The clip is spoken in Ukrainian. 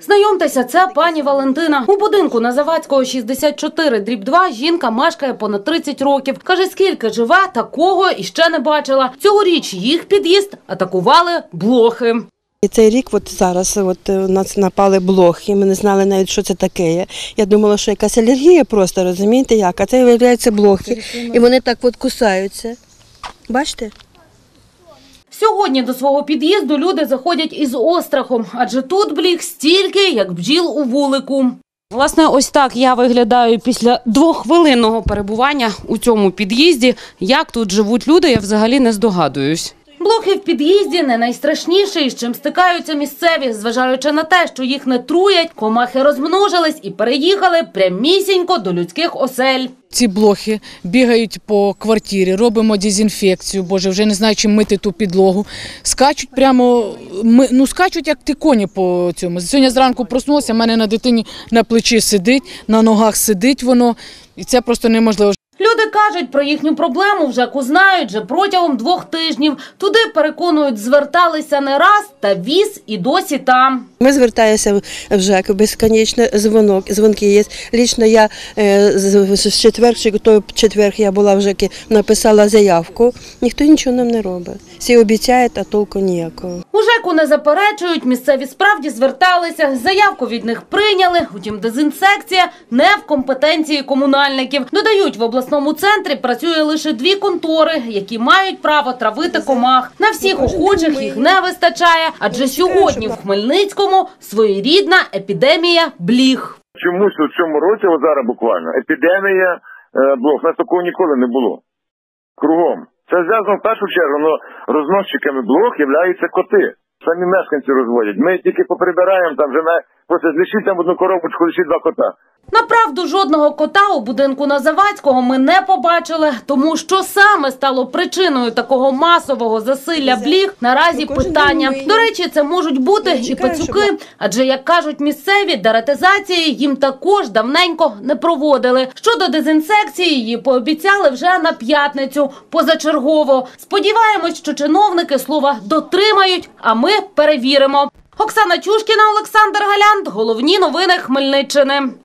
Знайомтеся, це пані Валентина. У будинку на Завадського 64, дріб 2, жінка мешкає понад 30 років. Каже, скільки живе, такого іще не бачила. Цьогоріч їх під'їзд атакували блохи. І цей рік, от зараз, от е, нас напали блохи, ми не знали навіть, що це таке. Я думала, що якась алергія просто, розумієте як? А це виявляється блохи. І вони так от кусаються. Бачите? Сьогодні до свого під'їзду люди заходять із острахом, адже тут бліг стільки, як бджіл у вулику. Власне, ось так я виглядаю після двоххвилинного перебування у цьому під'їзді. Як тут живуть люди, я взагалі не здогадуюсь. Блохи в під'їзді не найстрашніше, із чим стикаються місцеві, зважаючи на те, що їх не труять, комахи розмножились і переїхали прямісінько до людських осель. Ці блохи бігають по квартирі, робимо дезінфекцію, боже, вже не знаю, чим мити ту підлогу. Скачуть прямо, ну скачуть, як ті коні по цьому. Сьогодні зранку проснулася, в мене на дитині на плечі сидить, на ногах сидить воно, і це просто неможливо. Кажуть про їхню проблему вже знають вже протягом двох тижнів. Туди переконують, зверталися не раз, та віз і досі там. Ми звертаємося в- в ЖЕК, безконечно дзвонок, дзвонки є. Лічно я е, з, четвер, той четвер я була в ЖЕКі, написала заявку. Ніхто нічого нам не робить. Всі обіцяють, а толку ніякого. У ЖЕКу не заперечують, місцеві справді зверталися, заявку від них прийняли. Утім, дезінсекція не в компетенції комунальників. Додають, в обласному центрі працює лише дві контори, які мають право травити комах. На всіх охочих їх не вистачає, адже сьогодні в Хмельницькому своєрідна епідемія бліг. Чомусь у цьому році, от зараз буквально, епідемія е, блох. У нас такого ніколи не було. Кругом. Це зв'язано в першу чергу, але розносчиками блох являються коти. Самі мешканці розводять. Ми тільки поприбираємо там вже на просто злишіть там одну коробочку, лишіть два кота. Направду, жодного кота у будинку на Завадського ми не побачили, тому що саме стало причиною такого масового засилля бліг наразі питання. До речі, це можуть бути і чекаю, пацюки, адже як кажуть місцеві, дератизації їм також давненько не проводили. Щодо дезінсекції, її пообіцяли вже на п'ятницю позачергово. Сподіваємось, що чиновники слова дотримають, а ми перевіримо. Оксана Чушкіна, Олександр Галянт. Головні новини Хмельниччини.